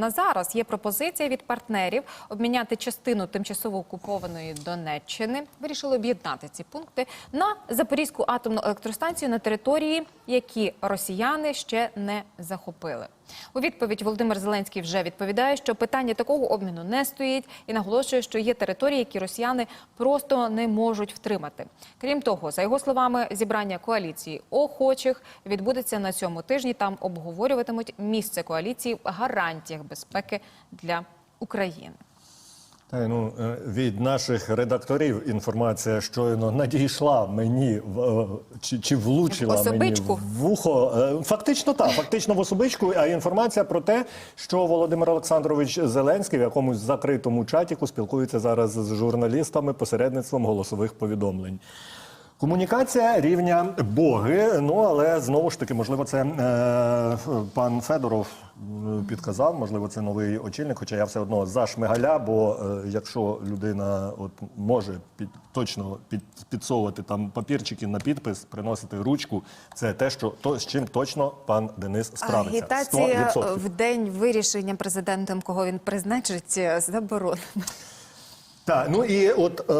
На зараз є пропозиція від партнерів обміняти частину тимчасово окупованої Донеччини. Вирішили об'єднати ці пункти на Запорізьку атомну електростанцію на території, які росіяни ще не захопили. У відповідь Володимир Зеленський вже відповідає, що питання такого обміну не стоїть і наголошує, що є території, які росіяни просто не можуть втримати. Крім того, за його словами, зібрання коаліції охочих відбудеться на цьому тижні. Там обговорюватимуть місце коаліції в гарантіях безпеки для України. Та, ну, е, від наших редакторів інформація щойно надійшла мені в е, чи, чи влучила В особичку? мені в вухо. Е, Фактично так, фактично в особичку. А інформація про те, що Володимир Олександрович Зеленський в якомусь закритому чатіку спілкується зараз з журналістами посередництвом голосових повідомлень. Комунікація рівня боги. Ну але знову ж таки, можливо, це е, пан Федоров е, підказав. Можливо, це новий очільник. Хоча я все одно за шмигаля. Бо е, якщо людина от може під точно під, підсовувати там папірчики на підпис, приносити ручку, це те, що то з чим точно пан Денис справиться. Агітація 100%. в день вирішення президентом, кого він призначить, заборонена. Так, ну і от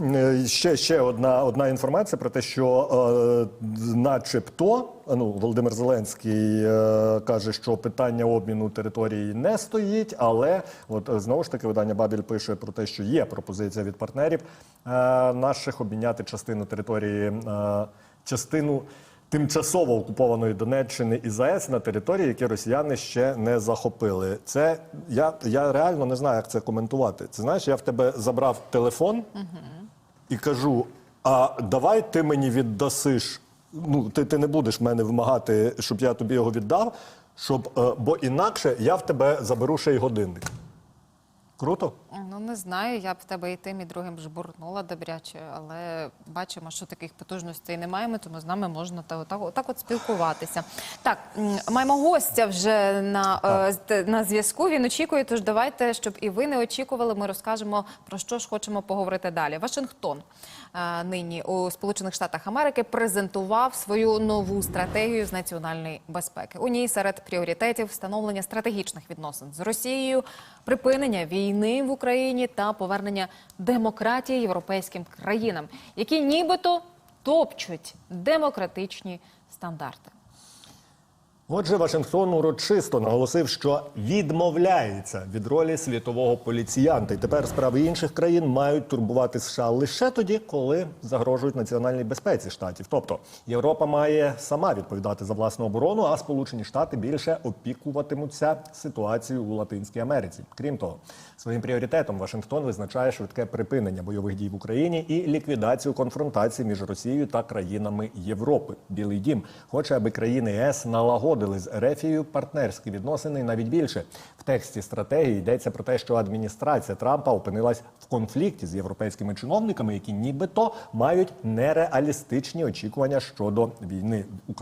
е, ще, ще одна, одна інформація про те, що е, начебто ну, Володимир Зеленський е, каже, що питання обміну території не стоїть, але от знову ж таки видання Бабіль пише про те, що є пропозиція від партнерів е, наших обміняти частину території, е, частину. Тимчасово окупованої Донеччини і ЗАЕС на території, які росіяни ще не захопили. Це я, я реально не знаю, як це коментувати. Це знаєш, я в тебе забрав телефон і кажу: а давай ти мені віддасиш. Ну, ти, ти не будеш мене вимагати, щоб я тобі його віддав, щоб, е, бо інакше я в тебе заберу ще й годинник. Круто? Ну не знаю, я б в тебе і тим, і другим жбурнула добряче, але бачимо, що таких потужностей не маємо, тому з нами можна та отак, отак от спілкуватися. Так, маємо гостя вже на, е, на зв'язку. Він очікує. Тож давайте, щоб і ви не очікували, ми розкажемо про що ж хочемо поговорити далі. Вашингтон е, нині у Сполучених Штатах Америки презентував свою нову стратегію з національної безпеки. У ній серед пріоритетів встановлення стратегічних відносин з Росією, припинення війни в Україні та повернення демократії європейським країнам, які нібито топчуть демократичні стандарти. Отже, Вашингтон урочисто наголосив, що відмовляється від ролі світового поліціянта. І тепер справи інших країн мають турбувати США лише тоді, коли загрожують національній безпеці штатів. Тобто Європа має сама відповідати за власну оборону, а Сполучені Штати більше опікуватимуться ситуацією у Латинській Америці. Крім того, своїм пріоритетом Вашингтон визначає швидке припинення бойових дій в Україні і ліквідацію конфронтації між Росією та країнами Європи. Білий дім хоче, аби країни ЄС налагодили з Ерефією партнерські відносини навіть більше. В тексті стратегії йдеться про те, що адміністрація Трампа опинилась в конфлікті з європейськими чиновниками, які нібито мають нереалістичні очікування щодо війни в Україні.